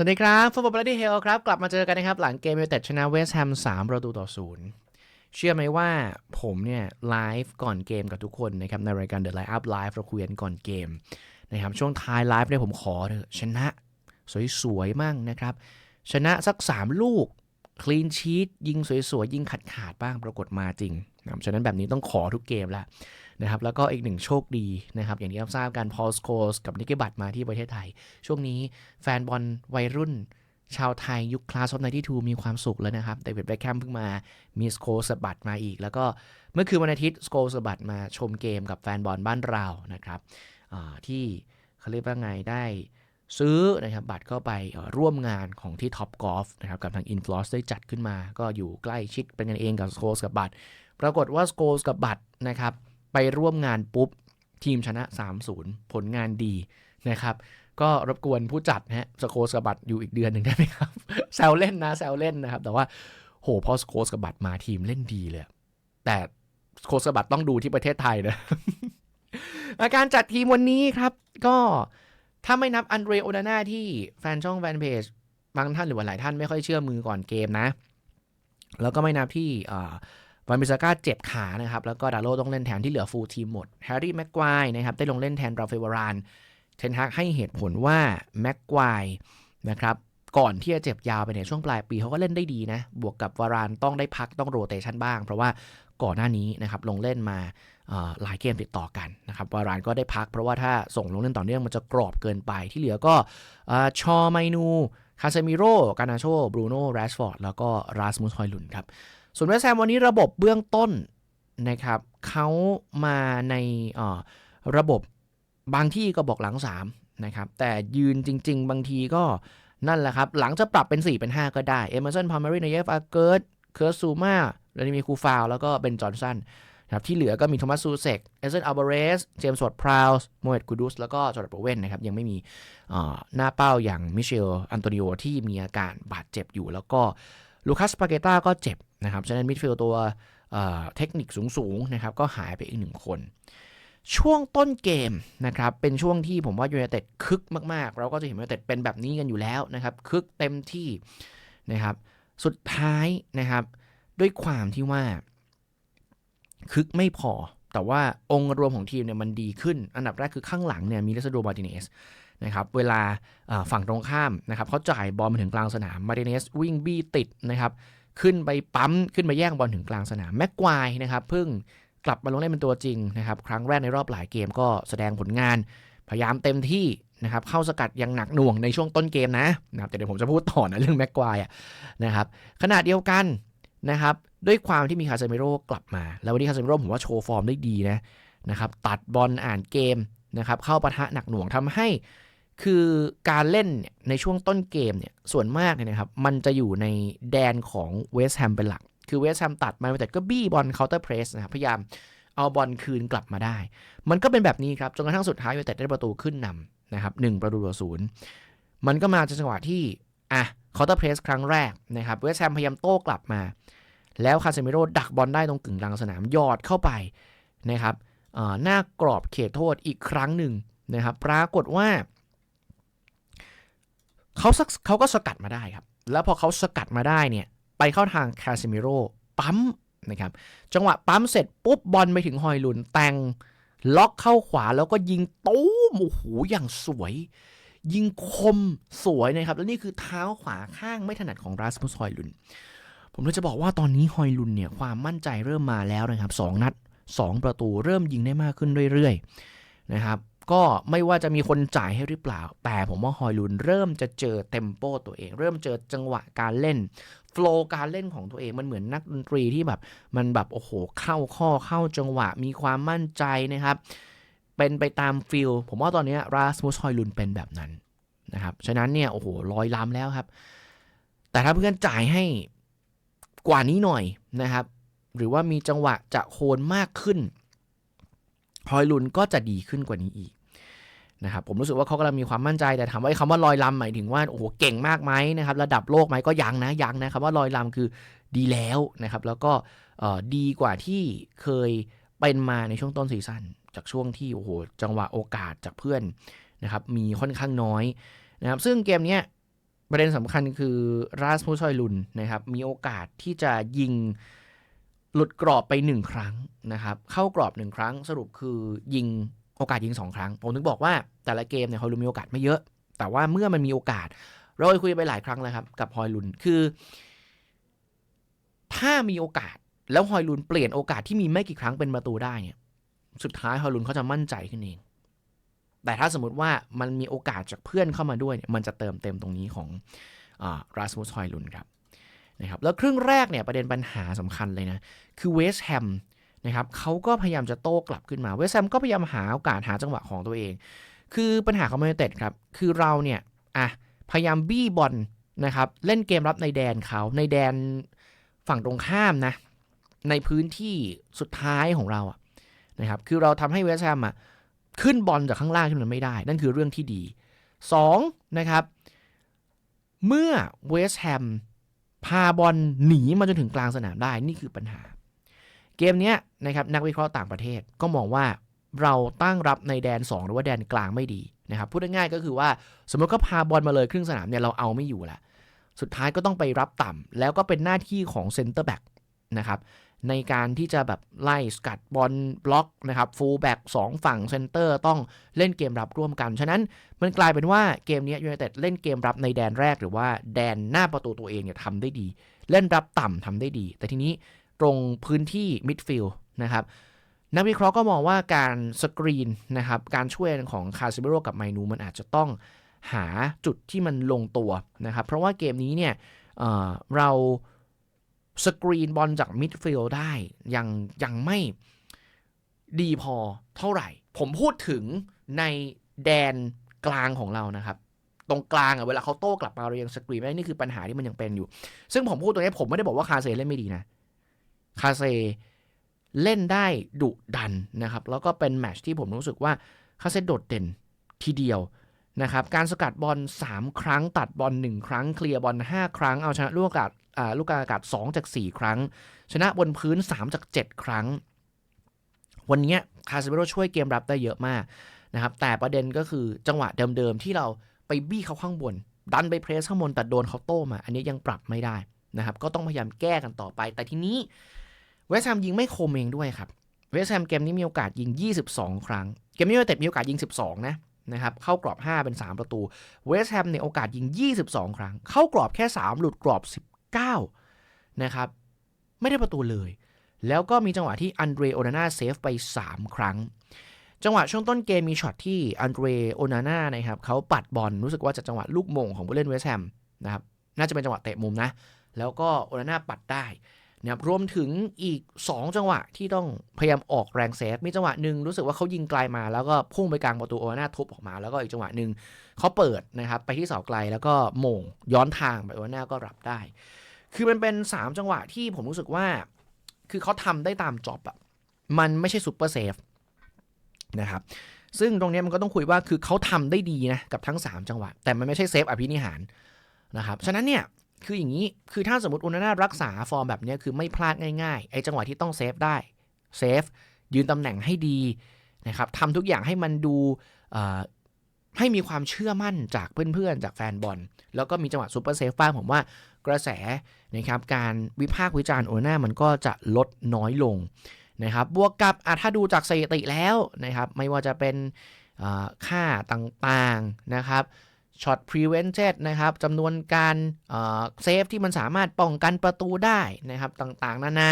สวัสดีครับฟุตบอลบลัดดี้เฮลครับ กลับมาเจอกันนะครับ หลังเกมยูเต็ดชนะเวสต์แฮม3ประตูต่อศูนย์เชื่อไหมว่าผมเนี่ย ไลฟ์ก่อนเกมกับทุกคนนะครับ ในรายการ The Line Up Live เราคุยกันก่อนเกมนะครับ ช่วงท้ายไลฟ์เนี่ยผมขอเถอะชนะสวยๆมั่งนะครับ ชนะสัก 3 ลูก คลีนชีตยิงสวยๆ ยิงขาดๆ บ้างปรากฏมาจริง นะฉะนั้นแบบนี้ต้องขอทุกเกมแล้วนะครับแล้วก็อีกหนึ่งโชคดีนะครับ อย่างที่เราทราบกันพอลสโคสกับนิกเกบัตมาที่ประเทศไทย ช่วงนี้แฟนบอลวัยรุ่นชาวไทยยุคคลาสออฟไนที่ทูมีความสุขแล้วนะครับเดวิดแบ็คแคมเพิ่งมา มีสโคสบัตมาอีก แล้วก็เมื่อคืนวันอาทิตย์สโคสบัตมาชมเกมกับแฟนบอลบ้านเรานะครับที่เขาเรียกว่าไงได้ซื้อนะครับบัตรเข้าไปร่วมงานของที่ท็อปกอล์ฟนะครับกับทางอินฟลอสได้จัดขึ้นมา ก็อยู่ใกล้ชิดเป็นกันเองกับสโคสกับบัตร ปรากฏว่าสโคสกับบัตนะครับไปร่วมงานปุ๊บ ทีมชนะ 3-0 ผลงานดีนะครับ ก็รบกวนผู้จัดนะฮะสโคสกับบัตอยู่อีกเดือนหนึ่งได้ไหมครับ แซวเล่นนะแซวเล่นนะครับ แต่ว่าโหพอสโคสกับบัตมาทีมเล่นดีเลย แต่สโคสกับบัตต้องดูที่ประเทศไทยนะอาการจัดทีมวันนี้ครับ ก็ถ้าไม่นับอันเดรโอนาน่าที่แฟนช่องแฟนเพจบางท่านหรือว่าหลายท่านไม่ค่อยเชื่อมือก่อนเกมนะ แล้วก็ไม่นับที่อ วันบิซาก้าเจ็บขานะครับ แล้วก็ดาโลต้องเล่นแทนที่เหลือฟูลทีมหมด แฮร์รี่แม็กควายนะครับได้ลงเล่นแทนราเฟวาราน เทนฮักให้เหตุผลว่าแม็กควายนะครับก่อนที่จะเจ็บยาวไปเนี่ยช่วงปลายปีเขาก็เล่นได้ดีนะ บวกกับวารานต้องได้พักต้องโรเตชันบ้าง เพราะว่าก่อนหน้านี้นะครับลงเล่นมาหลายเกมติดต่อกันนะครับวารานก็ได้พัก เพราะว่าถ้าส่งลงเล่นต่อเนื่องมันจะกรอบเกินไปที่เหลือก็เอ่อชอไมนูคาเซมิโร่กานาโชบรูโน่แรชฟอร์ดแล้วก็ราสมุสฮอยลุนครับ ส่วนเวสแฮมวันนี้ระบบเบื้องต้นนะครับเขามาในระบบบางที่ก็บอกหลัง3นะครับแต่ยืนจริง ๆ บางทีก็นั่นแหละครับ หลังจะปรับเป็น 4 เป็น 5 ก็ได้เอเมอร์สันพามารีนเยฟอาเกิร์ตเคิร์ซูมาแล้วนี่มีคูฟาว แล้วก็เบนจอห์นสันนะครับที่เหลือก็มีโทมัสซูเซกเอเซนอัลเบเรส เจมส์วอร์ดพราวส์โมเอตกูดุสแล้วก็จอร์ดโบเวนนะครับ ยังไม่มีหน้าเป้าอย่างมิเชล อันโตนิโอที่มีอาการบาดเจ็บอยู่ แล้วก็ลูคัสปาเกต้าก็เจ็บ นะครับฉะนั้นมิดฟิลด์ตัวเเทคนิคสูงๆนะครับก็หายไปอีกหนึ่งคน ช่วงต้นเกมนะครับเป็นช่วงที่ผมว่ายูไนเต็ดคึกมากๆ เราก็จะเห็นยูไนเต็ดเป็นแบบนี้กันอยู่แล้วนะครับคึกเต็มที่นะครับสุดท้ายนะครับด้วยความที่ว่า คึกไม่พอ แต่ว่าองค์รวมของทีมเนี่ยมันดีขึ้น อันดับแรกคือข้างหลังเนี่ยมีเลสโดมาร์ติเนสนะครับเวลาฝั่งตรงข้ามนะครับเขาจ่ายบอลมาถึงกลางสนามมาร์ติเนสวิ่งบี้ติดนะครับ ขึ้นไปปั๊มขึ้นไปแย่งบอลถึงกลางสนามแม็กควายนะครับเพิ่งกลับมาลงเล่นเป็นตัวจริงนะครับ ครั้งแรกในรอบหลายเกมก็แสดงผลงาน พยายามเต็มที่นะครับ เข้าสกัดอยังหนักหน่วงในช่วงต้นเกมนะนะครับแต่เดี๋ยวผมจะพูดต่อนะเรื่องแม็กควายนะครับขณะเดียวกันนะครับด้วยความที่มีคาเซมิโร่กลับมา แล้ววันนี้คาเซมิโร่ผมว่าโชว์ฟอร์มได้ดีนะนะครับตัดบอลอ่านเกมนะครับเข้าปะทะหนักหน่วงทำให้ คือการเล่นเนี่ยในช่วงต้นเกมเนี่ยส่วนมากเนี่ยนะครับมันจะอยู่ในแดนของเวสต์แฮมเป็นหลัก คือเวสต์แฮมตัดมาแต่ก็บี้บอลเคาน์เตอร์เพรสนะครับพยายามเอาบอลคืนกลับมาได้ มันก็เป็นแบบนี้ครับ จนกระทั่งสุดท้ายยูไนเต็ดได้ประตูขึ้นนำนะครับหนึ่งประตูต่อศูนย์มันก็มาจากจังหวะที่อะเคาน์เตอร์เพรสครั้งแรกนะครับเวสต์แฮมพยายามโต้กลับมา แล้วคาเซมิโร่ดักบอลได้ตรงกึ่งกลางสนามยอดเข้าไปนะครับอ่อหน้ากรอบเขตโทษอีกครั้งหนึ่งนะครับปรากฏว่า เขาสักเขาก็สกัดมาได้ครับ แล้วพอเขาสกัดมาได้เนี่ย ไปเข้าทางคาซิมิโร่ปั๊มนะครับ จังหวะปั๊มเสร็จปุ๊บบอลไปถึงฮอยลุนแต่งล็อกเข้าขวาแล้วก็ยิงตู้มโอ้โหอย่างสวย ยิงคมสวยนะครับ แล้วนี่คือเท้าขวาข้างไม่ถนัดของราสมุสฮอยลุน ผมเลยจะบอกว่าตอนนี้ฮอยลุนเนี่ยความมั่นใจเริ่มมาแล้วนะครับสองนัดสองประตูเริ่มยิงได้มากขึ้นเรื่อยๆนะครับ ก็ไม่ว่าจะมีคนจ่ายให้หรือเปล่า แต่ผมว่าฮอยลุนเริ่มจะเจอเต็มโปตัวเอง เริ่มเจอจังหวะการเล่นโฟล์การเล่นของตัวเองมันเหมือนนักดนตรีที่แบบมันแบบโอ้โหเข้าข้อเข้าจังหวะมีความมั่นใจนะครับ เป็นไปตามฟิลผมว่าตอนนี้ราสมุสฮอยลุนเป็นแบบนั้นนะครับฉะนั้นเนี่ยโอ้โหลอยล้ำแล้วครับ แต่ถ้าเพื่อนจ่ายให้กว่านี้หน่อยนะครับ หรือว่ามีจังหวะจะโคนมากขึ้นฮอยลุนก็จะดีขึ้นกว่านี้อีก นะครับผมรู้สึกว่าเขากำลังมีความมั่นใจแต่ถามว่าคำว่าลอยลำหมายถึงว่าโอ้โหเก่งมากไหมนะครับระดับโลกไหมก็ยังนะยังนะคำว่าลอยลำคือดีแล้วนะครับแล้วก็ดีกว่าที่เคยเป็นมาในช่วงต้นซีซั่นจากช่วงที่โอ้โหจังหวะโอกาสจากเพื่อนนะครับมีค่อนข้างน้อยนะครับซึ่งเกมนี้ประเด็นสำคัญคือราสมุสซอยลุนนะครับมีโอกาสที่จะยิงหลุดกรอบไปหนึ่งครั้งนะครับเข้ากรอบหนึ่งครั้งสรุปคือยิง โอกาสยิงสองครั้ง ผมถึงบอกว่าแต่ละเกมเนี่ยฮอยลุนมีโอกาสไม่เยอะ แต่ว่าเมื่อมันมีโอกาส เราเคยคุยไปหลายครั้งแล้วครับ กับฮอยลุนคือ ถ้ามีโอกาสแล้วฮอยลุนเปลี่ยนโอกาสที่มีไม่กี่ครั้งเป็นประตูได้เนี่ยสุดท้ายฮอยลุนเขาจะมั่นใจขึ้นเอง แต่ถ้าสมมติว่ามันมีโอกาสจากเพื่อนเข้ามาด้วยเนี่ยมันจะเติมเต็มตรงนี้ของราสมุสฮอยลุนครับนะครับแล้วครึ่งแรกเนี่ยประเด็นปัญหาสำคัญเลยนะ คือเวสต์แฮม นะครับเขาก็พยายามจะโต้กลับขึ้นมา เวสแฮมก็พยายามหาโอกาสหาจังหวะของตัวเอง คือปัญหาของแมนยูเต็ดครับ คือเราเนี่ยอะพยายามบี้บอลนะครับ เล่นเกมรับในแดนเขาในแดนฝั่งตรงข้ามนะ ในพื้นที่สุดท้ายของเราอะนะครับ คือเราทำให้เวสแฮมอะขึ้นบอลจากข้างล่างขึ้นมาไม่ได้ นั่นคือเรื่องที่ดี 2. นะครับ เมื่อเวสแฮมพาบอลหนีมาจนถึงกลางสนามได้ นี่คือปัญหา เกมนี้นะครับนักวิเคราะห์ต่างประเทศก็มองว่าเราตั้งรับในแดน 2 หรือว่าแดนกลางไม่ดีนะครับพูดง่ายๆก็คือว่าสมมติเขาพาบอลมาเลยครึ่งสนามเนี่ยเราเอาไม่อยู่ละสุดท้ายก็ต้องไปรับต่ำแล้วก็เป็นหน้าที่ของเซนเตอร์แบ็กนะครับในการที่จะแบบไล่สกัดบอลบล็อกนะครับฟูลแบ็กสองฝั่งเซนเตอร์ต้องเล่นเกมรับร่วมกัน ฉะนั้นมันกลายเป็นว่าเกมนี้ยูไนเต็ดเล่นเกมรับในแดนแรกหรือว่าแดนหน้าประตูตัวเองเนี่ยทำได้ดี เล่นรับต่ำทำได้ดี แต่ทีนี้ ตรงพื้นที่มิดฟิลด์นะครับนักวิเคราะห์ก็มองว่าการสกรีนนะครับการช่วยของคาซิเบโรกับไมนูมันอาจจะต้องหาจุดที่มันลงตัวนะครับ เพราะว่าเกมนี้เนี่ยเเราสกรีนบอลจากมิดฟิลด์ได้ยังยังไม่ดีพอเท่าไหร่ ผมพูดถึงในแดนกลางของเรานะครับ ตรงกลางอะเวลาเขาโต้กลับมาเรายังสกรีนไม่ได้นี่คือปัญหาที่มันยังเป็นอยู่ ซึ่งผมพูดตรงนี้ผมไม่ได้บอกว่าคาเซเล่นไม่ดีนะ คาเซเล่นได้ดุดันนะครับ แล้วก็เป็นแมชที่ผมรู้สึกว่าคาเซโดดเด่นทีเดียวนะครับ การสกัดบอล 3 ครั้ง ตัดบอล 1 ครั้ง เคลียร์บอล 5 ครั้ง เอาชนะลูกอากาศลูกกลางอากาศ 2 จาก 4 ครั้ง ชนะบนพื้น 3 จาก 7 ครั้ง วันนี้คาเซเมโรช่วยเกมรับได้เยอะมากนะครับ แต่ประเด็นก็คือจังหวะเดิมๆที่เราไปบี้เขาข้างบน ดันไปเพรสข้างบนแต่โดนเขาโต้มา อันนี้ยังปรับไม่ได้นะครับ ก็ต้องพยายามแก้กันต่อไป แต่ทีนี้ เวสต์แฮมยิงไม่คมเองด้วยครับ เวสต์แฮมเกมนี้มีโอกาสยิง 22 ครั้ง เกมนี้ยูไนเต็ดมีโอกาสยิง 12 นะนะครับเข้ากรอบ 5 เป็น 3 ประตู เวสต์แฮมในโอกาสยิง 22 ครั้ง เข้ากรอบแค่ 3 หลุดกรอบ 19 นะครับ ไม่ได้ประตูเลย แล้วก็มีจังหวะที่อันเดรโอนาน่าเซฟไป 3 ครั้ง จังหวะช่วงต้นเกมมีช็อตที่อันเดรโอนาน่านะครับเขาปัดบอลรู้สึกว่าจะจังหวะลูกมงของผู้เล่นเวสต์แฮมนะครับน่าจะเป็นจังหวะเตะมุมนะ แล้วก็โอนาน่าปัดได้ นะครับรวมถึงอีก 2 จังหวะที่ต้องพยายามออกแรงเซฟมีจังหวะหนึ่งรู้สึกว่าเขายิงไกลมาแล้วก็พุ่งไปกลางประตูโอนาน่าทุบออกมา แล้วก็อีกจังหวะหนึ่งเขาเปิดนะครับไปที่เสาไกลแล้วก็โมงย้อนทางไปโอนาน่าก็รับได้ คือมันเป็น 3 จังหวะที่ผมรู้สึกว่า คือเขาทำได้ตามจ็อบอะมันไม่ใช่ซูเปอร์เซฟนะครับซึ่งตรงนี้มันก็ต้องคุยว่าคือเขาทำได้ดีนะกับทั้ง 3 จังหวะ แต่มันไม่ใช่เซฟอภินิหารนะครับฉะนั้นเนี่ย คืออย่างนี้ คือถ้าสมมติอุนนารักษาฟอร์มแบบนี้คือไม่พลาดง่ายๆ ไอ้จังหวะที่ต้องเซฟได้ เซฟ ยืนตำแหน่งให้ดีนะครับทำทุกอย่างให้มันดูให้มีความเชื่อมั่นจากเพื่อนๆ จากแฟนบอล แล้วก็มีจังหวะซูเปอร์เซฟบ้างผมว่ากระแสนะครับการวิพากษ์วิจารณ์โอนามันก็จะลดน้อยลงนะครับบวกกับถ้าดูจากสถิติแล้วนะครับไม่ว่าจะเป็นค่าต่างๆนะครับ ช็อต prevented นะครับจำนวนการเซฟที่มันสามารถป้องกันประตูได้นะครับต่างๆ นานา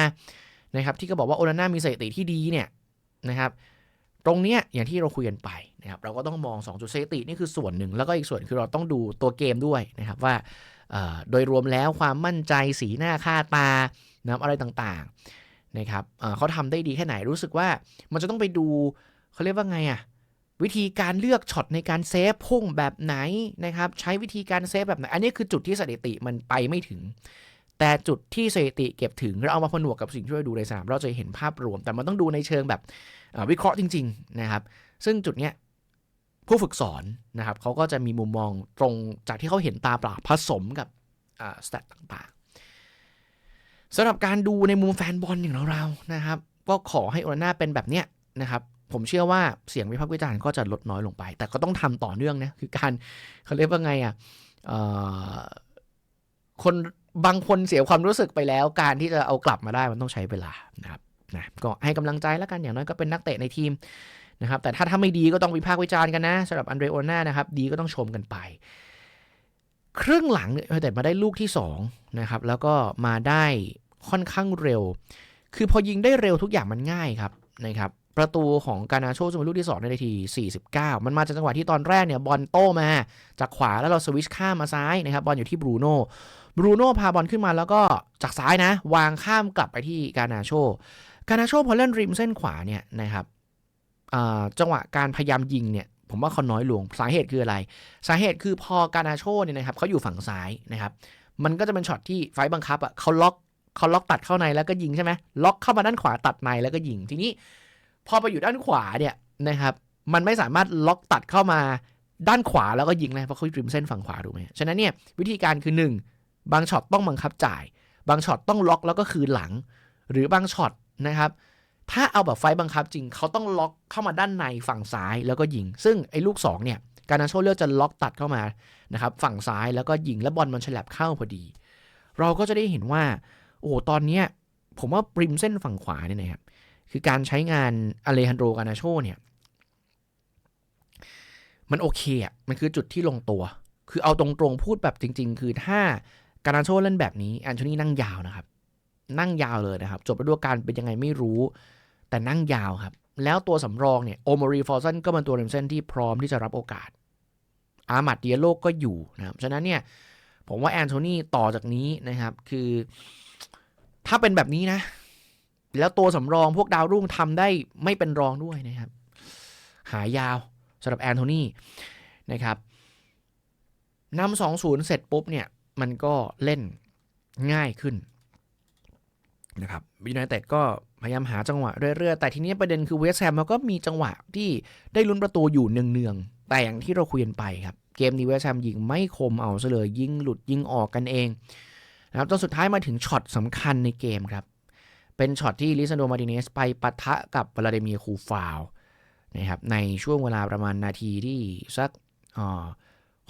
นะครับที่ก็บอกว่าโอนาน่ามีสถิติที่ดีเนี่ยนะครับตรงเนี้ยอย่างที่เราคุยกันไปนะครับเราก็ต้องมอง 2 จุดสถิตินี่คือส่วนหนึ่ง แล้วก็อีกส่วนคือเราต้องดูตัวเกมด้วยนะครับว่าโดยรวมแล้วความมั่นใจสีหน้าค่าตานะอะไรต่างๆนะครับเขาทำได้ดีแค่ไหนรู้สึกว่ามันจะต้องไปดูเขาเรียกว่าไงอะ่ะ วิธีการเลือกช็อตในการเซฟพุ่งแบบไหนนะครับ ใช้วิธีการเซฟแบบไหน อันนี้คือจุดที่สถิติมันไปไม่ถึง แต่จุดที่สถิติเก็บถึงเราเอามาผนวกกับสิ่งที่เราดูในสนามเราจะเห็นภาพรวม แต่มันต้องดูในเชิงแบบวิเคราะห์จริง ๆนะครับ ซึ่งจุดเนี้ยผู้ฝึกสอนนะครับเขาก็จะมีมุมมองตรงจากที่เขาเห็นตาเปล่าผสมกับสแตทต่างๆสำหรับการดูในมุมแฟนบอลอย่างเราๆนะครับ ก็ขอให้โอนาน่าเป็นแบบเนี้ยนะครับ ผมเชื่อว่าเสียงวิพากษ์วิจารณ์ก็จะลดน้อยลงไป แต่ก็ต้องทำต่อเนื่องนะคือการเขาเรียกว่าไงอะเอ่อคนบางคนเสียความรู้สึกไปแล้ว การที่จะเอากลับมาได้มันต้องใช้เวลานะครับนะก็ให้กำลังใจแล้วกันอย่างน้อยก็เป็นนักเตะในทีมนะครับแต่ถ้าถ้าไม่ดีก็ต้องวิพากษ์วิจารณ์กันนะสำหรับอันเดรโอน่านะครับดีก็ต้องชมกันไป ครึ่งหลังเนี่ยแต่มาได้ลูกที่2นะครับแล้วก็มาได้ค่อนข้างเร็ว คือพอยิงได้เร็วทุกอย่างมันง่ายครับนะครับ ประตูของกานาโชจะเป็นลูกที่2ในนาที 49 มันมาจากจังหวะที่ตอนแรกเนี่ยบอลโต้มาจากขวาแล้วเราสวิชข้ามมาซ้ายนะครับบอลอยู่ที่บรูโน่บรูโน่พาบอลขึ้นมาแล้วก็จากซ้ายนะ วางข้ามกลับไปที่กานาโชกานาโชพอเล่นริมเส้นขวาเนี่ยนะครับจังหวะการพยายามยิงเนี่ยผมว่าเขาน้อยลงสาเหตุคืออะไร สาเหตุคือพอกานาโชเนี่ยนะครับเขาอยู่ฝั่งซ้ายนะครับมันก็จะเป็นช็อตที่ไฟบังคับอะเขาล็อกเขาล็อกตัดเข้าในแล้วก็ยิงใช่ไหมล็อกเข้ามาด้านขวาตัดในแล้วก็ยิงทีนี้ พอไปอยู่ด้านขวาเนี่ยนะครับ มันไม่สามารถล็อกตัดเข้ามาด้านขวาแล้วก็ยิงนะเพราะเขาริมเส้นฝั่งขวาถูกไหมฉะนั้นเนี่ยวิธีการคือ 1 บางช็อตต้องบังคับจ่าย บางช็อตต้องล็อกแล้วก็คืนหลัง หรือบางช็อตนะครับ ถ้าเอาแบบไฟบังคับจริงเขาต้องล็อกเข้ามาด้านในฝั่งซ้ายแล้วก็ยิง ซึ่งไอ้ลูก2เนี่ยการนาโชเลือกจะล็อกตัดเข้ามานะครับฝั่งซ้ายแล้วก็ยิงแล้วบอลมันฉลับเข้าพอดี เราก็จะได้เห็นว่า โอ้ตอนเนี้ยผมว่าริมเส้นฝั่งขวาเนี่ยนะครับ คือการใช้งานอเลฮันโดกานาโชเนี่ยมันโอเคอะมันคือจุดที่ลงตัว คือเอาตรงๆพูดแบบจริง ๆ คือถ้ากานาโชเล่นแบบนี้แอนโทนีนั่งยาวนะครับ นั่งยาวเลยนะครับ จบฤดูกาลเป็นยังไงไม่รู้ แต่นั่งยาวครับ แล้วตัวสำรองเนี่ยโอมอรีฟอร์ซันก็เป็นตัวริมเส้นที่พร้อมที่จะรับโอกาส อามัดเดียโลก็อยู่นะครับฉะนั้นเนี่ยผมว่าแอนโทนีต่อจากนี้นะครับ คือ ถ้าเป็นแบบนี้นะ แล้วตัวสำรองพวกดาวรุ่งทำได้ไม่เป็นรองด้วยนะครับ หายาวสำหรับแอนโทนีนะครับนำสองศูนย์เสร็จปุ๊บเนี่ยมันก็เล่นง่ายขึ้นนะครับยูไนเต็ดก็พยายามหาจังหวะเรื่อยๆ แต่ทีนี้ประเด็นคือเวสแฮมมันก็มีจังหวะที่ได้ลุ้นประตูอยู่เนืองๆ แต่อย่างที่เราคุยกันไปครับ เกมนี้เวสแฮมยิงไม่คมเอาซะเลยยิงหลุดยิงออกกันเองนะครับจนสุดท้ายมาถึงช็อตสำคัญในเกมครับ เป็นช็อตที่ลิซันโดมาร์ติเนสไปปะทะกับวลาดิเมียร์คูฟาวนะครับในช่วงเวลาประมาณนาทีที่สัก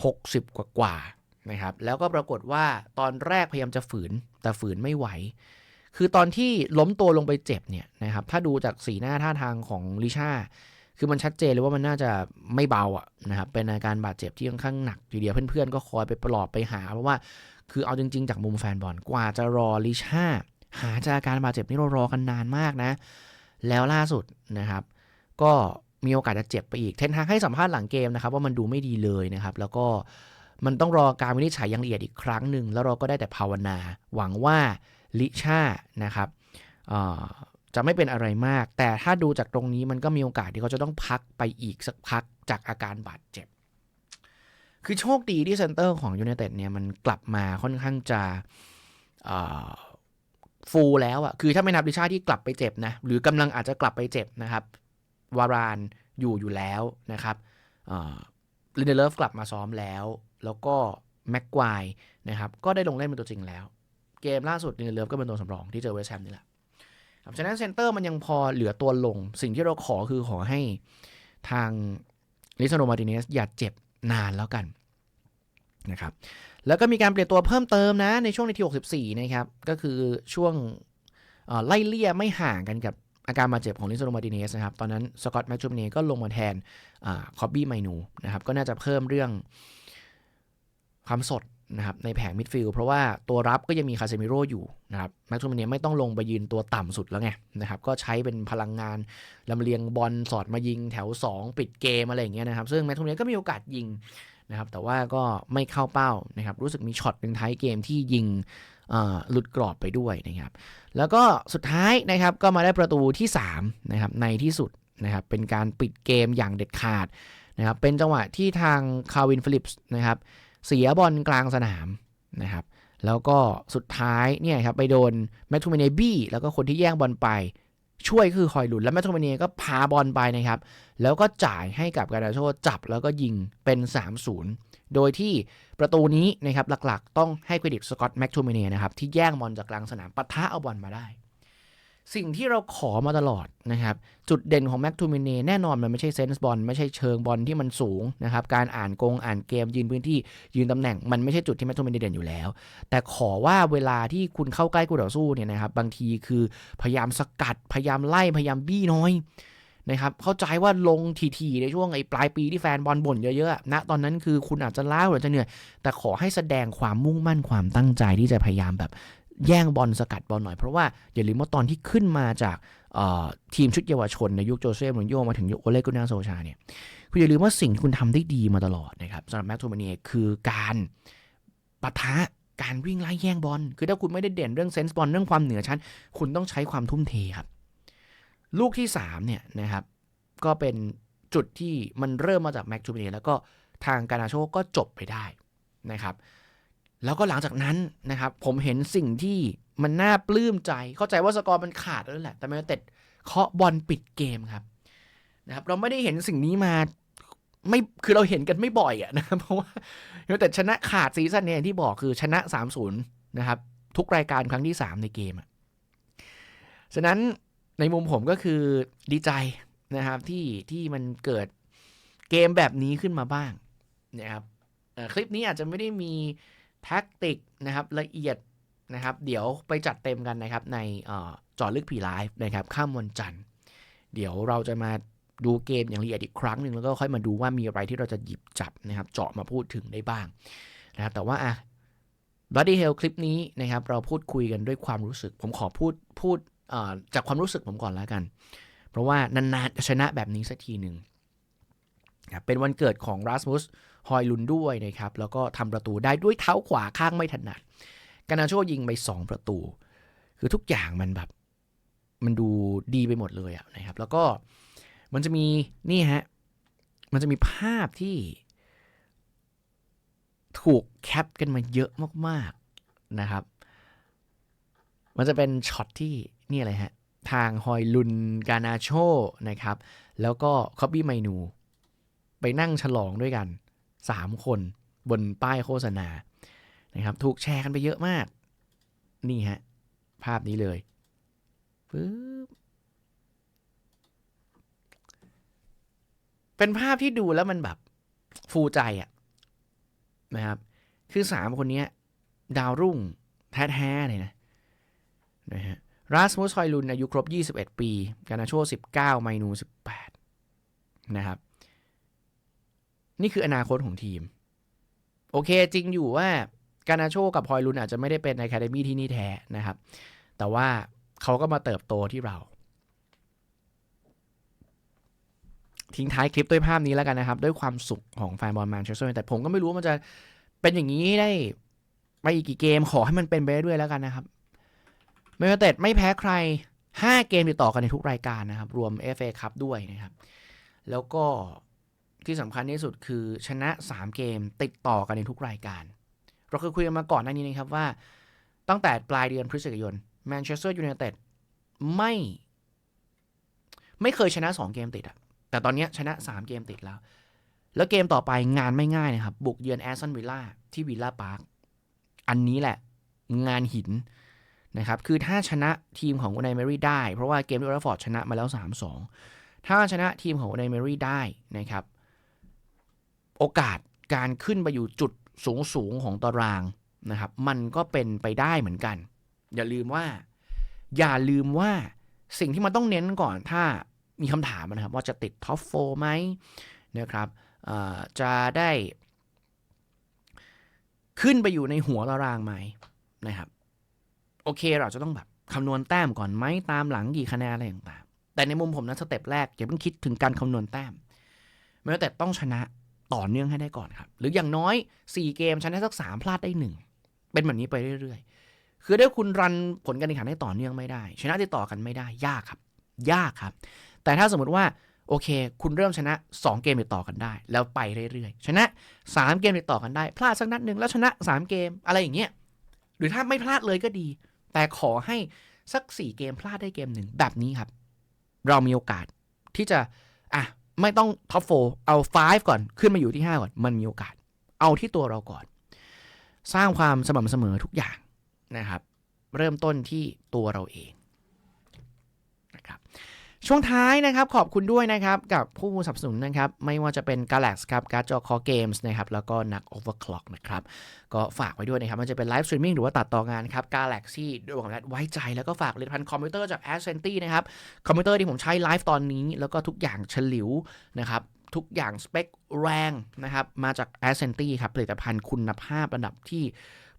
หกสิบกว่าๆนะครับแล้วก็ปรากฏว่าตอนแรกพยายามจะฝืนแต่ฝืนไม่ไหว คือตอนที่ล้มตัวลงไปเจ็บเนี่ยนะครับถ้าดูจากสีหน้าท่าทางของลิชาคือมันชัดเจนเลยว่ามันน่าจะไม่เบาอะนะครับเป็นอาการบาดเจ็บที่ค่อนข้างหนักทีเดียวเพื่อนๆ ก็คอยไปปลอบไปหา เพราะว่าคือเอาจริง ๆ จากมุมแฟนบอลกว่าจะรอลิชา หาจากอาการบาดเจ็บนี่เรารอกันนานมากนะ แล้วล่าสุดนะครับ ก็มีโอกาสจะเจ็บไปอีก เทนฮากให้สัมภาษณ์หลังเกมนะครับ ว่ามันดูไม่ดีเลยนะครับ แล้วก็มันต้องรอการวินิจฉัยอย่างละเอียดอีกครั้งหนึ่งแล้วเราก็ได้แต่ภาวนา หวังว่าลิชานะครับจะไม่เป็นอะไรมาก แต่ถ้าดูจากตรงนี้มันก็มีโอกาสที่เขาจะต้องพักไปอีกสักพักจากอาการบาดเจ็บ คือโชคดีที่เซนเตอร์ของยูไนเต็ดเนี่ยมันกลับมาค่อนข้างจะ ฟูลแล้วอะคือถ้าไม่นับลิชาที่กลับไปเจ็บนะ หรือกำลังอาจจะกลับไปเจ็บนะครับ วารานอยู่อยู่แล้วนะครับลินเดเลฟกลับมาซ้อมแล้ว แล้วก็แม็กควายนะครับ ก็ได้ลงเล่นเป็นตัวจริงแล้ว เกมล่าสุดลินเดเลฟก็เป็นตัวสำรองที่เจอเวสแฮมนี่แหละฉะนั้นเซนเตอร์มันยังพอเหลือตัวลง สิ่งที่เราขอคือขอให้ทางลิซโนมาติเนสอย่าเจ็บนานแล้วกันนะครับ แล้วก็มีการเปลี่ยนตัวเพิ่มเติมนะ ในช่วงนาที64 นะครับ ก็คือช่วงไล่เลี่ยไม่ห่างกันกับอาการบาดเจ็บของลิซโนมาติเนสนะครับ ตอนนั้นสกอตแมคจูมเนก็ลงมาแทนคอบบี้ไมนูนะครับ ก็น่าจะเพิ่มเรื่องความสดนะครับในแผงมิดฟิลด์เพราะว่าตัวรับก็ยังมีคาเซมิโร่อยู่นะครับแม็กซ์เนียไม่ต้องลงไปยืนตัวต่ำสุดแล้วไงนะครับก็ใช้เป็นพลังงานลำเลียงบอลสอดมายิงแถว 2 ปิดเกมอะไรอย่างเงี้ยนะครับ ซึ่งแม็กซ์เนียก็มีโอกาสยิง นะครับแต่ว่าก็ไม่เข้าเป้านะครับรู้สึกมีช็อตเป็นท้ายเกมที่ยิงหลุดกรอบไปด้วยนะครับแล้วก็สุดท้ายนะครับก็มาได้ประตูที่3นะครับในที่สุดนะครับเป็นการปิดเกมอย่างเด็ดขาดนะครับเป็นจังหวะที่ทางคาวินฟิลิปส์นะครับเสียบอลกลางสนามนะครับแล้วก็สุดท้ายเนี่ยครับไปโดนแมททูเมเนบี้แล้วก็คนที่แย่งบอลไป ช่วยคือคอยหลุดแล้วแมททูเมเนก็พาบอลไปนะครับ แล้วก็จ่ายให้กับการาโชจับแล้วก็ยิงเป็น 3-0 โดยที่ประตูนี้นะครับหลักๆ ต้องให้เครดิตสกอตแมทโทูเมเนนะครับที่แย่งบอลจากกลางสนามปะทะเอาบอลมาได้ สิ่งที่เราขอมาตลอดนะครับ จุดเด่นของแม็กทูมิเนแน่นอนมันไม่ใช่เซนส์บอลไม่ใช่เชิงบอลที่มันสูงนะครับ การอ่านกงอ่านเกมยืนพื้นที่ยืนตำแหน่ง มันไม่ใช่จุดที่แม็กทูมิเนเด่นอยู่แล้ว แต่ขอว่าเวลาที่คุณเข้าใกล้คู่ต่อสู้เนี่ยนะครับ บางทีคือพยายามสกัด พยายามไล่พยายามบี้น้อยนะครับเข้าใจว่าลงทีๆในช่วงไอ้ปลายปีที่แฟนบอลบ่นเยอะๆนะตอนนั้นคือคุณอาจจะล้าหรือจะเหนื่อยแต่ขอให้แสดงความมุ่งมั่นความตั้งใจที่จะพยายามแบบ แย่งบอลสกัดบอลหน่อยเพราะว่าอย่าลืมว่าตอนที่ขึ้นมาจากทีมชุดเยาวชนในยุคโจเซ่มูรินโญ่มาถึงยุคโอเลกุนาโซชาเนี่ยคุณอย่าลืมว่าสิ่งที่คุณทำได้ดีมาตลอดนะครับสำหรับแม็กโทมาเนียคือการปะทะการวิ่งไล่แย่งบอลคือถ้าคุณไม่ได้เด่นเรื่องเซนส์บอลเรื่องความเหนือชั้น คุณต้องใช้ความทุ่มเทครับ ลูกที่3เนี่ยนะครับก็เป็นจุดที่มันเริ่มมาจากแม็กโทมาเนียแล้วก็ทางการาโชก็จบไปได้นะครับ แล้วก็หลังจากนั้นนะครับ ผมเห็นสิ่งที่มันน่าปลื้มใจ เข้าใจว่าสกอร์มันขาดแล้วแหละ แต่แมนเต็ดเคาะบอลปิดเกมครับนะครับ เราไม่ได้เห็นสิ่งนี้มาไม่คือเราเห็นกันไม่บ่อยอะนะครับเพราะว่าแมนเต็ดชนะขาดซีซั่นนี้อย่างที่บอกคือชนะ 3-0 นะครับ ทุกรายการครั้งที่ 3 ในเกมอะฉะนั้นในมุมผมก็คือดีใจนะครับที่ที่มันเกิดเกมแบบนี้ขึ้นมาบ้างนะครับคลิปนี้อาจจะไม่ได้มี แท็กติกนะครับละเอียดนะครับ เดี๋ยวไปจัดเต็มกันนะครับในจอลึกผีไลฟ์นะครับข้ามวันจันทร์ เดี๋ยวเราจะมาดูเกมอย่างละเอียดอีกครั้งหนึ่งแล้วก็ค่อยมาดูว่ามีอะไรที่เราจะหยิบจับนะครับ เจาะมาพูดถึงได้บ้างนะครับแต่ว่าอะ Bloody Hell คลิปนี้นะครับ เราพูดคุยกันด้วยความรู้สึก ผมขอพูดพูดจากความรู้สึกผมก่อนแล้วกัน เพราะว่านานๆจะชนะแบบนี้สักทีหนึ่งเป็นวันเกิดของรัสมุส ฮอยลุนด้วยนะครับ แล้วก็ทำประตูได้ด้วยเท้าขวาข้างไม่ถนัด กานาโชยิงไป 2 ประตู คือทุกอย่างมันแบบ มันดูดีไปหมดเลยอะนะครับ แล้วก็มันจะมีนี่ฮะ มันจะมีภาพที่ ถูกแคปกันมาเยอะมากๆนะครับ มันจะเป็นช็อตที่นี่อะไรฮะ ทางฮอยลุนกานาโชนะครับ แล้วก็คอบบี้ไมนู ไปนั่งฉลองด้วยกัน 3 คนบนป้ายโฆษณานะครับถูกแชร์กันไปเยอะมาก นี่ฮะ ภาพนี้เลยปึ๊บเป็นภาพที่ดูแล้วมันแบบฟูใจอะนะครับ คือสามคนนี้ดาวรุ่งแท้ๆเลยนะนะฮะราสมุสฮอยลุนอายุครบ 21 ปี กานาโช19 ไมนู 18 นะครับ นี่คืออนาคตของทีม โอเคจริงอยู่ว่าการนาโชกับพอยลุนอาจจะไม่ได้เป็นในคาเดมี่ที่นี่แท้นะครับ แต่ว่าเขาก็มาเติบโตที่เรา ทิ้งท้ายคลิปด้วยภาพนี้แล้วกันนะครับ ด้วยความสุขของแฟนบอลแมนเชสเตอร์แต่ผมก็ไม่รู้ว่ามันจะเป็นอย่างนี้ได้ไปอีกกี่เกมขอให้มันเป็นไปเรื่อยๆแล้วกันนะครับเมลเต็ดไม่แพ้ใคร 5 เกมติดต่อกันในทุกรายการนะครับ รวม FA คัพด้วยนะครับ แล้วก็ ที่สำคัญที่สุดคือชนะ 3 เกมติดต่อกันในทุกรายการ เราเคยคุยกันมาก่อนหน้านี้นะครับว่า ตั้งแต่ปลายเดือนพฤศจิกายนแมนเชสเตอร์ยูไนเต็ดไม่ ไม่เคยชนะ 2 เกมติดอะแต่ตอนนี้ชนะ 3 เกมติดแล้ว แล้วเกมต่อไปงานไม่ง่ายนะครับ บุกเยือนแอสตันวิลล่าที่วิลล่าพาร์คอันนี้แหละงานหินนะครับคือถ้าชนะทีมของอุนายเมรี่ได้ เพราะว่าเกมที่โอลฟอร์ดชนะมาแล้ว 3-2 ถ้าชนะทีมของอุนายเมรี่ได้นะครับ โอกาสการขึ้นไปอยู่จุดสูงสูงของตารางนะครับ มันก็เป็นไปได้เหมือนกัน อย่าลืมว่า อย่าลืมว่าสิ่งที่มันต้องเน้นก่อนถ้ามีคำถามนะครับ ว่าจะติดท็อปโฟไหมนะครับจะได้ขึ้นไปอยู่ในหัวตารางไหมนะครับ โอเคเราจะต้องแบบคำนวณแต้มก่อนไหมตามหลังกี่คะแนนอะไรต่างๆแต่ในมุมผมนะสเต็ปแรกอย่าเพิ่งคิดถึงการคำนวณแต้มแม้แต่ต้องชนะ ต่อเนื่องให้ได้ก่อนครับ หรืออย่างน้อย 4 เกมชนะสัก 3 พลาดได้ 1 เป็นแบบนี้ไปเรื่อยๆ คือถ้าคุณรันผลการแข่งขันให้ต่อเนื่องไม่ได้ ชนะติดต่อกันไม่ได้ยากครับ ยากครับ แต่ถ้าสมมติว่าโอเค คุณเริ่มชนะ 2 เกมติดต่อกันได้ แล้วไปเรื่อยๆ ชนะ 3 เกมติดต่อกันได้ พลาดสักนัดหนึ่งแล้วชนะ 3 เกมอะไรอย่างเงี้ยหรือถ้าไม่พลาดเลยก็ดี แต่ขอให้สัก 4 เกมพลาดได้เกมหนึ่งแบบนี้ครับ เรามีโอกาสที่จะอะ ไม่ต้องท็อปโฟเอา 5 ก่อนขึ้นมาอยู่ที่ 5 ก่อน มันมีโอกาส เอาที่ตัวเราก่อน สร้างความสม่ำเสมอทุกอย่างนะครับ เริ่มต้นที่ตัวเราเองนะครับ ช่วงท้ายนะครับขอบคุณด้วยนะครับกับผู้สนับสนุนนะครับไม่ว่าจะเป็น Galax ครับการ์ดจอคอเกมส์นะครับแล้วก็นัก Overclock นะครับก็ฝากไว้ด้วยนะครับมันจะเป็นไลฟ์สตรีมมิ่งหรือว่าตัดต่องานครับ Galaxy ด้วยความไว้ใจแล้วก็ฝากผลิตภัณฑ์คอมพิวเตอร์จาก a s c e n t y นะครับคอมพิวเตอร์ที่ผมใช้ไลฟ์ตอนนี้ แล้วก็ทุกอย่างเฉลิวนะครับทุกอย่างสเปคแรงนะครับมาจาก a s c e n t y ครับผลิตภัณฑ์คุณภาพระดับที่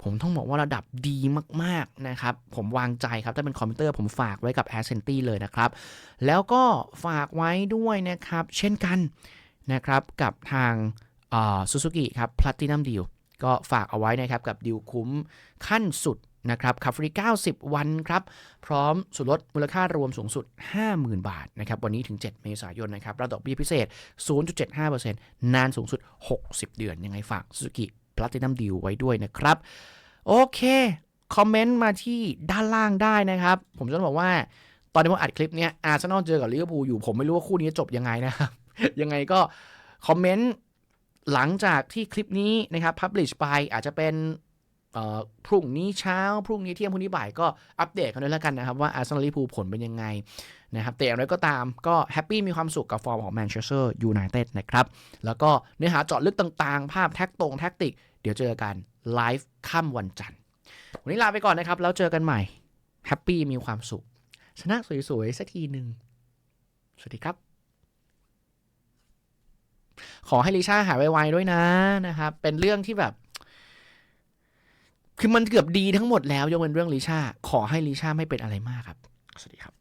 ผมต้องบอกว่าระดับดีมากๆนะครับ ผมวางใจครับ ถ้าเป็นคอมพิวเตอร์ผมฝากไว้กับ a s c e n t y เลยนะครับ แล้วก็ฝากไว้ด้วยนะครับ เช่นกันนะครับกับทางซูซูกิครับ Platinum Deal ก็ฝากเอาไว้นะครับกับดีลคุ้มขั้นสุดนะครับขับฟรี 90 วันครับ พร้อมส่วนลดมูลค่ารวมสูงสุด 50,000 บาทนะครับวันนี้ถึง 7 เมษายนนะครับระดอกเบี้ยพิเศษ 0.75%นานสูงสุด 60 เดือนยังไงฝาก Suzuki Platinum Deal ไว้ด้วยนะครับ โอเค คอมเมนต์มาที่ด้านล่างได้นะครับ ผมจะต้องบอกว่าตอนที่ผมอัดคลิปเนี้ยอาร์เซนอลเจอกับลิเวอร์พูลอยู่ผมไม่รู้ว่าคู่นี้จบยังไงนะครับ ยังไงก็คอมเมนต์หลังจากที่คลิปนี้นะครับพับลิชไปอาจจะเป็นพรุ่งนี้เช้า พรุ่งนี้เที่ยงพรุ่งนี้บ่ายก็อัปเดตกันด้วยแล้วกันนะครับ ว่าอาร์เซนอลลิเวอร์พูลผลเป็นยังไงนะครับแต่อย่างไรก็ตามก็แฮปปี้มีความสุขกับฟอร์มของแมนเชสเตอร์ยูไนเต็ดนะครับ แล้วก็เนื้อหาเจาะลึกต่างๆ ภาพแท็กตรงแท็กติก ดี๋ยวเจอกันไลฟ์ค่ำวันจันทร์ วันนี้ลาไปก่อนนะครับ แล้วเจอกันใหม่แฮปปี้มีความสุข ชนะสวยๆสักทีหนึ่งสวัสดีครับ ขอให้ลิชาหายไวๆด้วยนะนะครับ เป็นเรื่องที่แบบ คือมันเกือบดีทั้งหมดแล้วยกเว้นเรื่องลิชาขอให้ลิชาไม่เป็นอะไรมากครับ สวัสดีครับ